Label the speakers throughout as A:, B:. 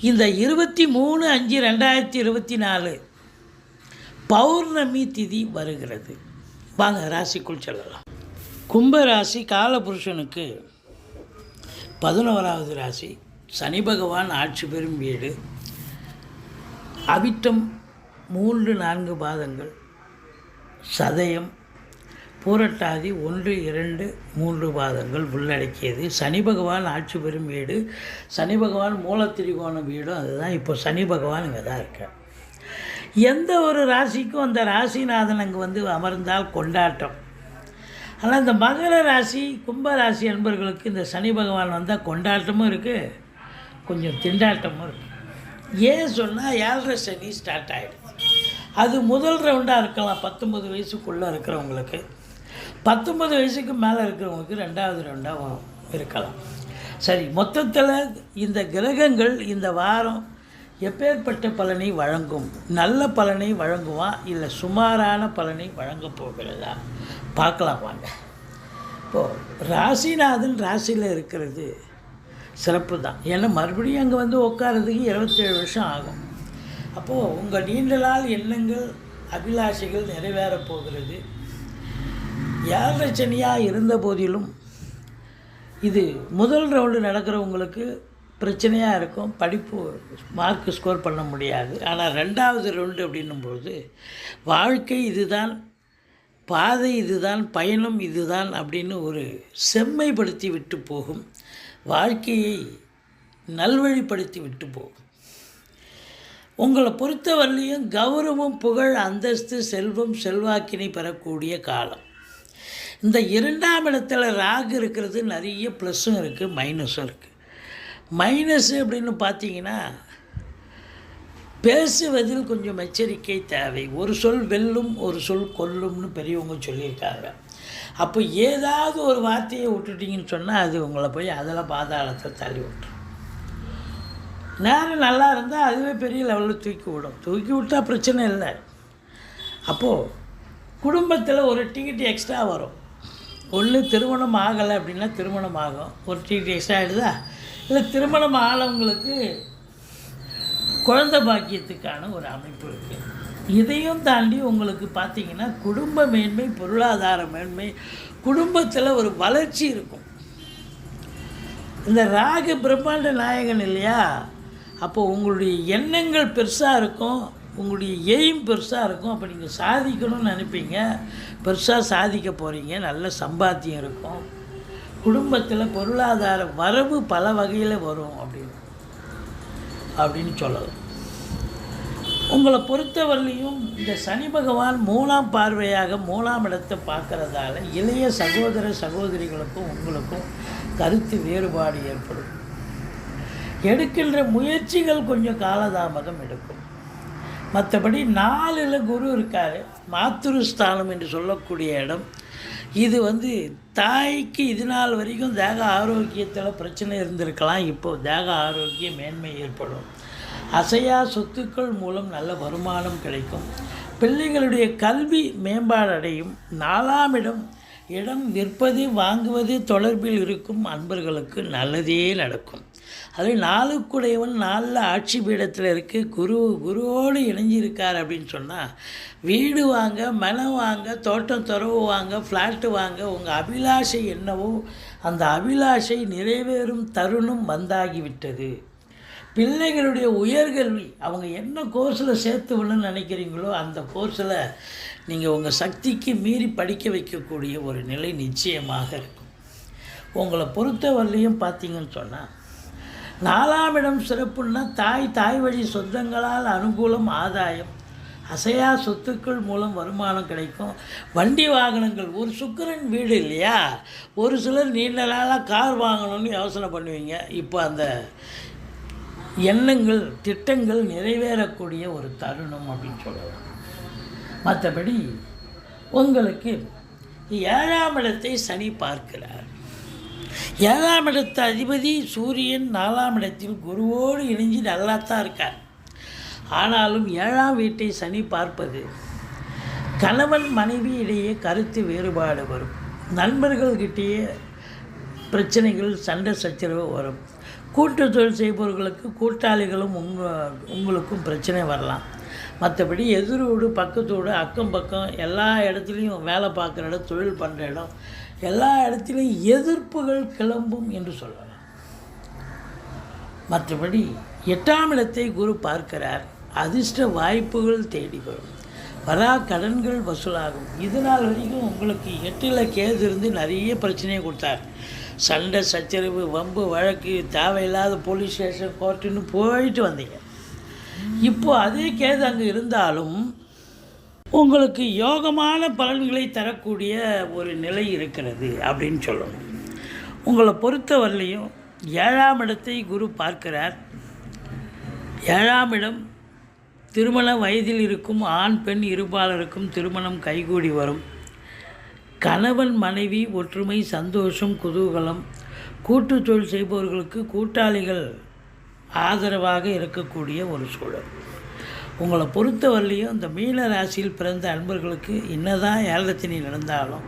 A: இந்த இருபத்தி மூணு அஞ்சு ரெண்டாயிரத்தி இருபத்தி நாலு பௌர்ணமி திதி வருகிறது. வாங்க ராசிக்குள் செல்லலாம். கும்ப ராசி காலபுருஷனுக்கு பதினோராவது ராசி. சனி பகவான் ஆட்சி பெறும் வீடு. அவிட்டம் மூன்று நான்கு பாதங்கள். சதயம் பூரட்டாதி ஒன்று இரண்டு மூன்று பாதங்கள் உள்ளடக்கியது. சனி பகவான் ஆட்சி பெறும் வீடு சனி பகவான் மூலத்திரிகோண வீடும் அதுதான். இப்போ சனி பகவான் இங்கே தான் இருக்கார். எந்த ஒரு ராசிக்கும் அந்த ராசிநாதன் அங்கே வந்து அமர்ந்தால் கொண்டாட்டம். ஆனால் இந்த மகர ராசி கும்ப ராசி அன்பர்களுக்கு இந்த சனி பகவான் வந்தால் கொண்டாட்டமும் இருக்குது கொஞ்சம் திண்டாட்டமும் இருக்குது ஏன் சொன்னால் ஏழரை சனி ஸ்டார்ட் ஆகிடும் அது முதல் ரவுண்டாக இருக்கலாம் பத்தொம்பது வயசுக்குள்ளே இருக்கிறவங்களுக்கு. பத்தொம்பது வயசுக்கு மேலே இருக்கிறவங்களுக்கு ரெண்டாவது ரெண்டாவும் இருக்கலாம். சரி மொத்தத்தில் இந்த கிரகங்கள் இந்த வாரம் எப்பேற்பட்ட பலனை வழங்கும்? நல்ல பலனை வழங்குவா இல்லை சுமாரான பலனை வழங்கப் போகிறதா? பார்க்கலாம் வாங்க. இப்போது ராசிநாதன் ராசியில் இருக்கிறது சிறப்பு தான். ஏன்னா மறுபடியும் அங்கே வந்து உட்காரதுக்கு இருபத்தேழு வருஷம் ஆகும். அப்போது உங்கள் நீண்ட நாள் எண்ணங்கள் அபிலாஷைகள் நிறைவேறப் போகிறது. ஏழரை சனியாக இருந்த போதிலும் இது முதல் ரவுண்டு நடக்கிறவங்களுக்கு பிரச்சனையாக இருக்கும். படிப்பு மார்க் ஸ்கோர் பண்ண முடியாது. ஆனால் ரெண்டாவது ரவுண்டு அப்படின்னும்பொழுது வாழ்க்கை இதுதான் பாதை இதுதான் பயணம் இதுதான் அப்படின்னு ஒரு செம்மைப்படுத்தி விட்டு போகும். வாழ்க்கையை நல்வழிப்படுத்தி விட்டு போகும். உங்களை பொறுத்தவரையிலையும் கௌரவம் புகழ் அந்தஸ்து செல்வம் செல்வாக்கினை பெறக்கூடிய காலம். இந்த இரண்டாம் இடத்துல ராகு இருக்கிறது நிறைய ப்ளஸ்ஸும் இருக்குது மைனஸும் இருக்குது மைனஸ் அப்படின்னு பார்த்தீங்கன்னா பேசுவதில் கொஞ்சம் எச்சரிக்கை தேவை. ஒரு சொல் வெல்லும் ஒரு சொல் கொல்லும்னு பெரியவங்க சொல்லியிருக்காங்க. அப்போ ஏதாவது ஒரு வார்த்தையை விட்டுட்டிங்கன்னு சொன்னால் அது உங்களை போய் அதில் பாதாளத்தை தள்ளி விட்டுரும். நேரம் நல்லா இருந்தால் அதுவே பெரிய லெவலில் தூக்கி விடும். தூக்கி விட்டால் பிரச்சனை இல்லை. அப்போது குடும்பத்தில் ஒரு டிக்கெட் எக்ஸ்ட்ரா வரும். ஒன்று திருமணம் ஆகலை அப்படின்னா திருமணம் ஆகும். ஒரு த்ரீ டேஸ் ஆகிடுதா இல்லை திருமணம் ஆனவங்களுக்கு குழந்தை பாக்கியத்துக்கான ஒரு அமைப்பு இருக்குது இதையும் தாண்டி உங்களுக்கு பார்த்தீங்கன்னா குடும்ப மேன்மை பொருளாதார மேன்மை குடும்பத்தில் ஒரு வளர்ச்சி இருக்கும். இந்த ராகு பிரம்மாண்ட நாயகன் இல்லையா? அப்போ உங்களுடைய எண்ணங்கள் பெருசாக இருக்கும். உங்களுடைய எய்ம் பெருசாக இருக்கும். அப்போ நீங்கள் சாதிக்கணும்னு நினைப்பீங்க. பெருசாக சாதிக்க போகிறீங்க நல்ல சம்பாத்தியம் இருக்கும். குடும்பத்தில் பொருளாதார வரவு பல வகையில் வரும் அப்படின்னு. அப்படின்னு சொல்லலாம். உங்களை பொறுத்தவரையிலையும் இந்த சனி பகவான் மூணாம் பார்வையாக மூணாம் இடத்தை பார்க்குறதால இளைய சகோதர சகோதரிகளுக்கும் உங்களுக்கும் கருத்து வேறுபாடு ஏற்படும். எடுக்கின்ற முயற்சிகள் கொஞ்சம் காலதாமதம் எடுக்கும். மற்றபடி நாலில் குரு இருக்கார். மாத்திருஸ்தானம் என்று சொல்லக்கூடிய இடம். இது வந்து தாய்க்கு இது நாள் வரைக்கும் தேக ஆரோக்கியத்தில் பிரச்சனை இருந்திருக்கலாம். இப்போ தேக ஆரோக்கிய மேன்மை ஏற்படும். அசையா சொத்துக்கள் மூலம் நல்ல வருமானம் கிடைக்கும். பிள்ளைகளுடைய கல்வி மேம்பாடு அடையும் நாலாம் இடம் இடம் விற்பது வாங்குவது தொடர்பில் இருக்கும் அன்பர்களுக்கு நல்லதே நடக்கும். அது நாளுக்குடையவன் நாளில் ஆட்சி பீடத்தில் இருக்குது குரு குருவோடு இணைஞ்சிருக்கார் அப்படின்னு சொன்னால் வீடு வாங்க மனம் வாங்க தோட்டம் துறவு வாங்க ஃப்ளாட்டு வாங்க உங்கள் அபிலாஷை என்னவோ அந்த அபிலாஷை நிறைவேறும் தருணம் வந்தாகிவிட்டது. பிள்ளைகளுடைய உயர்கல்வி அவங்க என்ன கோர்ஸில் சேர்த்து விடணும்னு நினைக்கிறீங்களோ அந்த கோர்ஸில் நீங்கள் உங்கள் சக்திக்கு மீறி படிக்க வைக்கக்கூடிய ஒரு நிலை நிச்சயமாக இருக்கும். உங்களை பொறுத்தவரையிலையும் பார்த்தீங்கன்னு சொன்னால் நாலாம் இடம் சிறப்புன்னா தாய் தாய் வழி சொந்தங்களால் அனுகூலம் ஆதாயம் அசையா சொத்துக்கள் மூலம் வருமானம் கிடைக்கும். வண்டி வாகனங்கள் ஒரு சுக்கிரன் வீடு இல்லையா? ஒரு சிலர் நீண்ட நாளாக கார் வாங்கணும்னு யோசனை பண்ணுவீங்க. இப்போ அந்த எண்ணங்கள் திட்டங்கள் நிறைவேறக்கூடிய ஒரு தருணம் அப்படின்னு சொல்லலாம். மற்றபடி உங்களுக்கு ஏழாம் இடத்தை சனி பார்க்கிறார். ஏழாம் இடத்து அதிபதி சூரியன் நாலாம் இடத்தில் குருவோடு இணைஞ்சு நல்லா தான் இருக்கார். ஆனாலும் ஏழாம் வீட்டை சனி பார்ப்பது கணவன் மனைவி இடையே கருத்து வேறுபாடு வரும். நண்பர்கள்கிட்டேயே பிரச்சனைகள் சண்டை சச்சரவு வரும். கூட்டு தொழில் செய்பவர்களுக்கு கூட்டாளிகளும் உங்க உங்களுக்கும் பிரச்சனை வரலாம். மற்றபடி எதிரோடு பக்கத்தோடு அக்கம் பக்கம் எல்லா இடத்துலையும் வேலை பார்க்குற இடம் தொழில் பண்ணுற இடம் எல்லா இடத்துலையும் எதிர்ப்புகள் கிளம்பும் என்று சொல்லலாம். மற்றபடி எட்டாம் இடத்தை குரு பார்க்கிறார். அதிர்ஷ்ட வாய்ப்புகள் தேடி வரும். வரா கடன்கள் வசூலாகும். இது நாள் வரைக்கும் உங்களுக்கு எட்டில் கேது இருந்து நிறைய பிரச்சனையை கொடுத்தார். சண்டை சச்சரவு வம்பு வழக்கு தேவையில்லாத போலீஸ் ஸ்டேஷன் கோர்ட்டுன்னு போயிட்டு வந்தீங்க. இப்போ அதே கேது அங்கே இருந்தாலும் உங்களுக்கு யோகமான பலன்களை தரக்கூடிய ஒரு நிலை இருக்கிறது அப்படின்னு சொல்லணும். உங்களை பொறுத்தவரையிலையும் ஏழாம் இடத்தை குரு பார்க்கிறார். ஏழாம் இடம் திருமண வயதில் இருக்கும் ஆண் பெண் இருபாலருக்கும் திருமணம் கைகூடி வரும். கணவன் மனைவி ஒற்றுமை சந்தோஷம் குதூகலம் கூட்டு தொழில் செய்பவர்களுக்கு கூட்டாளிகள் ஆதரவாக இருக்கக்கூடிய ஒரு சூழல். உங்களை பொறுத்தவரையிலையும் இந்த மீன ராசியில் பிறந்த அன்பர்களுக்கு என்னதான் ஏழத்தினி நடந்தாலும்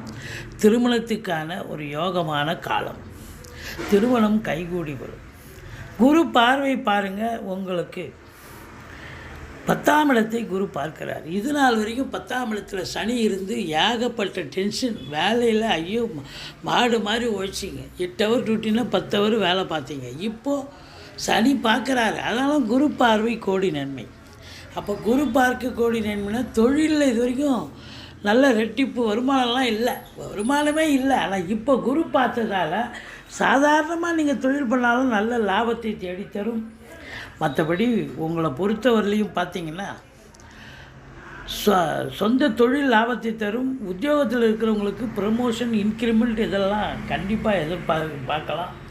A: திருமணத்துக்கான ஒரு யோகமான காலம். திருமணம் கைகூடி வரும். குரு பார்வை பாருங்கள் உங்களுக்கு பத்தாம் இடத்தை குரு பார்க்கிறார். இது நாள் வரைக்கும் பத்தாம் இடத்துல சனி இருந்து ஏகப்பட்ட டென்ஷன் வேலையில் ஐயோ மாடு மாதிரி உழைச்சிங்க. எட்டு ஹவர் டியூட்டினா பத்து ஹவர் வேலை பார்த்தீங்க. இப்போது சனி பார்க்குறாரு. அதனால குரு பார்வை கோடி நன்மை. அப்போ குரு பார்க்க கோடி நன்மைனா தொழிலில் இது வரைக்கும் நல்ல ரெட்டிப்பு வருமானம்லாம் இல்லை. வருமானமே இல்லை. ஆனால் இப்போ குரு பார்த்ததால் சாதாரணமாக நீங்கள் தொழில் பண்ணாலும் நல்ல லாபத்தை தேடித்தரும் மற்றபடி உங்களை பொறுத்தவரையிலையும் பார்த்தீங்கன்னா சொ- சொந்த தொழில் லாபத்தை தரும். உத்தியோகத்தில் இருக்கிறவங்களுக்கு ப்ரமோஷன் இன்க்ரிமெண்ட் இதெல்லாம் கண்டிப்பாக எதிர்பார்க்க பார்க்கலாம்.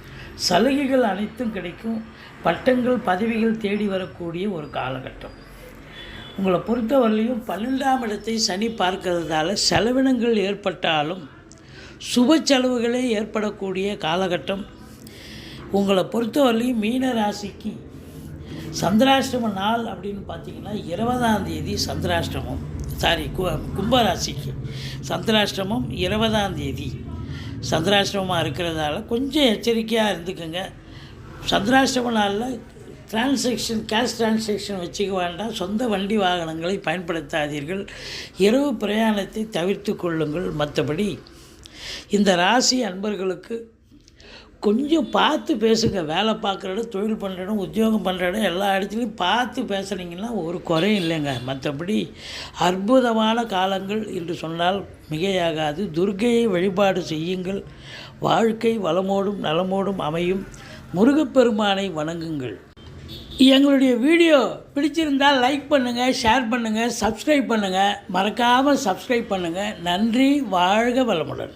A: சலுகைகள் அனைத்தும் கிடைக்கும். பட்டங்கள் பதவிகள் தேடி வரக்கூடிய ஒரு காலகட்டம். உங்களை பொறுத்தவரையிலையும் பன்னெண்டாம் இடத்தை சனி பார்க்கறதால செலவினங்கள் ஏற்பட்டாலும் சுப செலவுகளே ஏற்படக்கூடிய காலகட்டம். உங்களை பொறுத்தவரையிலையும் மீன ராசிக்கு சந்திராஷ்டம நாள் அப்படின்னு பார்த்தீங்கன்னா இருபதாம் தேதி சந்திராஷ்டமம். சாரி கு கும்பராசிக்கு சந்திராஷ்டமம் இருபதாம் தேதி. சந்திராசிரமமாக இருக்கிறதால கொஞ்சம் எச்சரிக்கையாக இருந்துக்குங்க. சந்திராசிரம நாளில் டிரான்சாக்ஷன் கேஷ் டிரான்சாக்ஷன் வச்சுக்க வேண்டாம். சொந்த வண்டி வாகனங்களை பயன்படுத்தாதீர்கள். இரவு பிரயாணத்தை தவிர்த்து கொள்ளுங்கள் மற்றபடி இந்த ராசி அன்பர்களுக்கு கொஞ்சம் பார்த்து பேசுங்க. வேலை பார்க்குற இடம் தொழில் பண்ணுற இடம் உத்தியோகம் பண்ணுற இடம் எல்லா இடத்துலையும் பார்த்து பேசுனீங்கன்னா ஒரு குறையும் இல்லைங்க. மற்றபடி அற்புதமான காலங்கள் என்று சொன்னால் மிகையாகாது. துர்கையை வழிபாடு செய்யுங்கள். வாழ்க்கை வளமோடும் நலமோடும் அமையும். முருகப்பெருமானை வணங்குங்கள். எங்களுடைய வீடியோ பிடிச்சிருந்தால் லைக் பண்ணுங்கள் ஷேர் பண்ணுங்கள் சப்ஸ்கிரைப் பண்ணுங்கள் மறக்காமல் சப்ஸ்கிரைப் பண்ணுங்கள் நன்றி வாழ்க வளமுடன்.